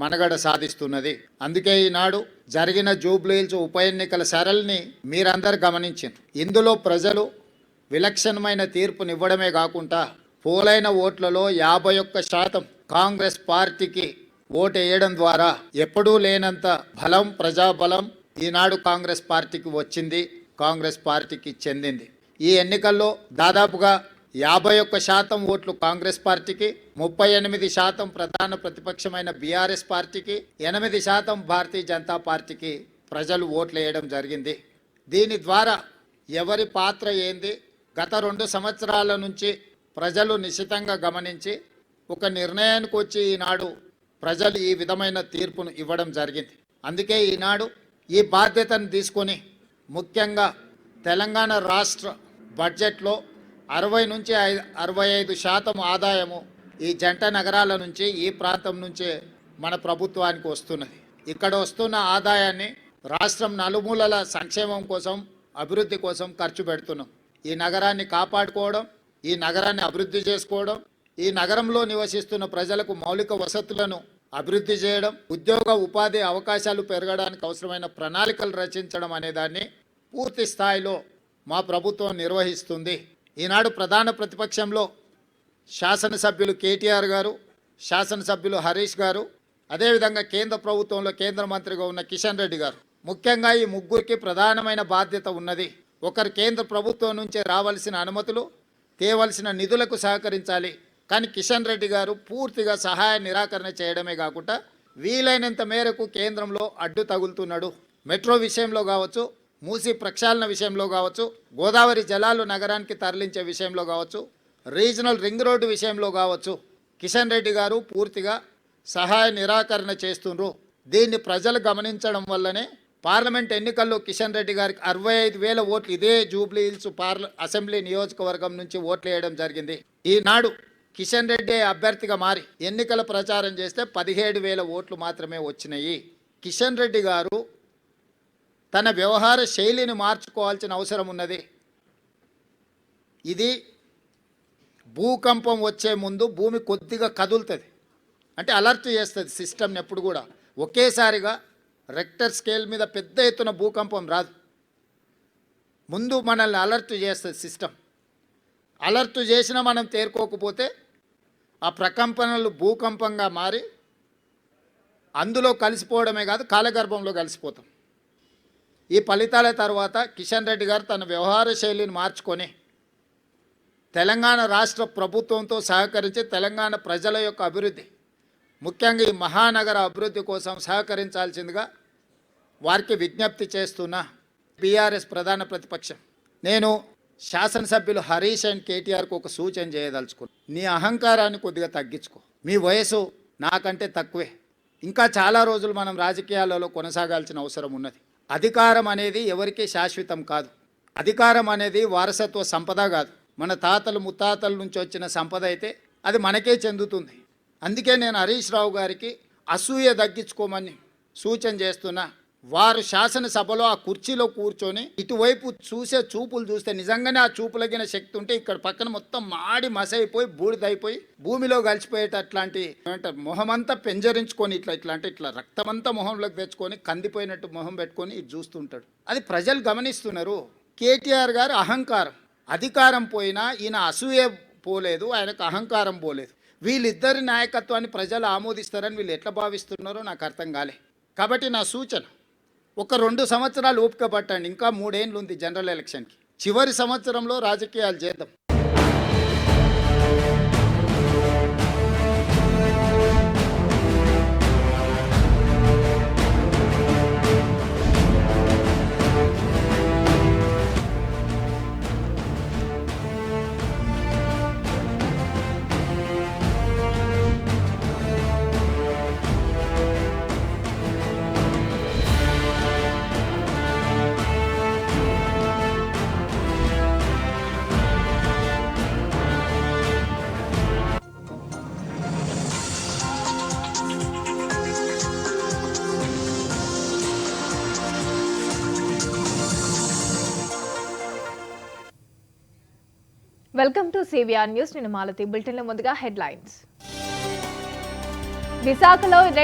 మనగడ సాధిస్తున్నది. అందుకే ఈనాడు జరిగిన జూబ్లీహిల్స్ ఉప ఎన్నికల సరళిని మీరందరు గమనించారు ఇందులో ప్రజలు విలక్షణమైన తీర్పునివ్వడమే కాకుండా పోలైన ఓట్లలో యాభై ఒక్క శాతం కాంగ్రెస్ పార్టీకి ఓటు వేయడం ద్వారా ఎప్పుడూ లేనంత బలం ప్రజాబలం ఈనాడు కాంగ్రెస్ పార్టీకి వచ్చింది కాంగ్రెస్ పార్టీకి చెందింది. ఈ ఎన్నికల్లో దాదాపుగా యాభై ఒక్క శాతం ఓట్లు కాంగ్రెస్ పార్టీకి ముప్పై ఎనిమిది శాతం ప్రధాన ప్రతిపక్షమైన బీఆర్ఎస్ పార్టీకి ఎనిమిది శాతం భారతీయ జనతా పార్టీకి ప్రజలు ఓట్లు వేయడం జరిగింది. దీని ద్వారా ఎవరి పాత్ర ఏంది? గత రెండు సంవత్సరాల నుంచి ప్రజలు నిశితంగా గమనించి ఒక నిర్ణయానికి వచ్చి ఈనాడు ప్రజలు ఈ విధమైన తీర్పును ఇవ్వడం జరిగింది. అందుకే ఈనాడు ఈ బాధ్యతను తీసుకొని ముఖ్యంగా తెలంగాణ రాష్ట్ర బడ్జెట్లో అరవై నుంచి ఐ అరవై ఐదు శాతం ఆదాయము ఈ జంట నగరాల నుంచి ఈ ప్రాంతం నుంచే మన ప్రభుత్వానికి వస్తున్నది. ఇక్కడ వస్తున్న ఆదాయాన్ని రాష్ట్రం నలుమూలల సంక్షేమం కోసం అభివృద్ధి కోసం ఖర్చు పెడుతున్నాం. ఈ నగరాన్ని కాపాడుకోవడం ఈ నగరాన్ని అభివృద్ధి చేసుకోవడం ఈ నగరంలో నివసిస్తున్న ప్రజలకు మౌలిక వసతులను అభివృద్ధి చేయడం ఉద్యోగ ఉపాధి అవకాశాలు పెరగడానికి అవసరమైన ప్రణాళికలు రచించడం అనే దాన్ని పూర్తి స్థాయిలో మా ప్రభుత్వం నిర్వహిస్తుంది. ఈనాడు ప్రధాన ప్రతిపక్షంలో శాసనసభ్యులు కేటీఆర్ గారు శాసనసభ్యులు హరీష్ గారు అదేవిధంగా కేంద్ర ప్రభుత్వంలో కేంద్ర మంత్రిగా ఉన్న కిషన్ రెడ్డి గారు. ముఖ్యంగా ఈ ముగ్గురికి ప్రధానమైన బాధ్యత ఉన్నది. ఒకరు కేంద్ర ప్రభుత్వం నుంచే రావాల్సిన అనుమతులు తేవలసిన నిధులకు సహకరించాలి. కానీ కిషన్ రెడ్డి గారు పూర్తిగా సహాయ నిరాకరణ చేయడమే కాకుండా వీలైనంత మేరకు కేంద్రంలో అడ్డు తగులుతున్నాడు. మెట్రో విషయంలో కావచ్చు మూసి ప్రక్షాళన విషయంలో కావచ్చు గోదావరి జలాలు నగరానికి తరలించే విషయంలో కావచ్చు రీజనల్ రింగ్ రోడ్డు విషయంలో కావచ్చు కిషన్ రెడ్డి గారు పూర్తిగా సహాయ నిరాకరణ చేస్తుండ్రు. దీన్ని ప్రజలు గమనించడం వల్లనే పార్లమెంట్ ఎన్నికల్లో కిషన్ రెడ్డి గారికి అరవై ఐదు వేల ఓట్లు ఇదే జూబ్లీ హిల్స్ పార్ల అసెంబ్లీ నియోజకవర్గం నుంచి ఓట్లు వేయడం జరిగింది. ఈనాడు కిషన్ రెడ్డి అభ్యర్థిగా మారి ఎన్నికల ప్రచారం చేస్తే పదిహేడు వేల ఓట్లు మాత్రమే వచ్చినాయి. కిషన్ రెడ్డి గారు తన వ్యవహార శైలిని మార్చుకోవాల్సిన అవసరం ఉన్నది. ఇది భూకంపం వచ్చే ముందు భూమి కొద్దిగా కదులుతుంది. అంటే అలర్ట్ చేస్తుంది సిస్టమ్ని ఎప్పుడు కూడా. ఒకేసారిగా రెక్టర్ స్కేల్ మీద పెద్ద ఎత్తున భూకంపం రాదు. ముందు మనల్ని అలర్ట్ చేస్తుంది సిస్టమ్. అలర్ట్ చేసినా మనం తేరుకోకపోతే ఆ ప్రకంపనలు భూకంపంగా మారి అందులో కలిసిపోవడమే కాదు కాలగర్భంలో కలిసిపోతాం. ఈ ఫలితాల తర్వాత కిషన్ రెడ్డి గారు తన వ్యవహార శైలిని మార్చుకొని తెలంగాణ రాష్ట్ర ప్రభుత్వంతో సహకరించి తెలంగాణ ప్రజల యొక్క అభివృద్ధి ముఖ్యంగా ఈ మహానగర అభివృద్ధి కోసం సహకరించాల్సిందిగా వారికి విజ్ఞప్తి చేస్తున్న బీఆర్ఎస్ ప్రధాన ప్రతిపక్షం. నేను శాసనసభ్యులు హరీష్ అండ్ కేటీఆర్కు ఒక సూచన చేయదలుచుకున్నాను నీ అహంకారాన్ని కొద్దిగా తగ్గించుకో. మీ వయసు నాకంటే తక్కువే. ఇంకా చాలా రోజులు మనం రాజకీయాలలో కొనసాగాల్సిన అవసరం ఉన్నది. అధికారం అనేది ఎవరికీ శాశ్వతం కాదు. అధికారం అనేది వారసత్వ సంపద కాదు. మన తాతలు ముత్తాతల నుంచి వచ్చిన సంపద అయితే అది మనకే చెందుతుంది. అందుకే నేను హరీష్ రావు గారికి అసూయ తగ్గించుకోమని సూచన చేస్తున్నా. వారు శాసనసభలో ఆ కుర్చీలో కూర్చొని ఇటువైపు చూసే చూపులు చూస్తే నిజంగానే ఆ చూపులగిన శక్తి ఉంటే ఇక్కడ పక్కన మొత్తం మాడి మసైపోయి బూడిదైపోయి భూమిలో కలిసిపోయేటట్లాంటి ఏమంటారు మొహమంతా పెంజరించుకొని ఇట్లా ఇట్లా అంటే ఇట్లా రక్తమంతా మొహంలోకి తెచ్చుకొని కందిపోయినట్టు మొహం పెట్టుకొని ఇది చూస్తుంటాడు. అది ప్రజలు గమనిస్తున్నారు. కేటీఆర్ గారు అహంకారం. అధికారం పోయినా ఈయన అసూయ పోలేదు ఆయనకు అహంకారం పోలేదు. వీళ్ళిద్దరి నాయకత్వాన్ని ప్రజలు ఆమోదిస్తారని వీళ్ళు ఎట్లా భావిస్తున్నారో నాకు అర్థం కాలే. కాబట్టి నా సూచన ఒక రెండు సంవత్సరాలు ఓపిక పట్టండి ఇంకా మూడేళ్ళు ఉంది జనరల్ ఎలక్షన్కి. చివరి సంవత్సరంలో రాజకీయాలు చేద్దాం. Welcome to CVR news. నేను మాలతి. బులెటిన్లో ముందుగా హెడ్లైన్స్. విశాఖలో రెండు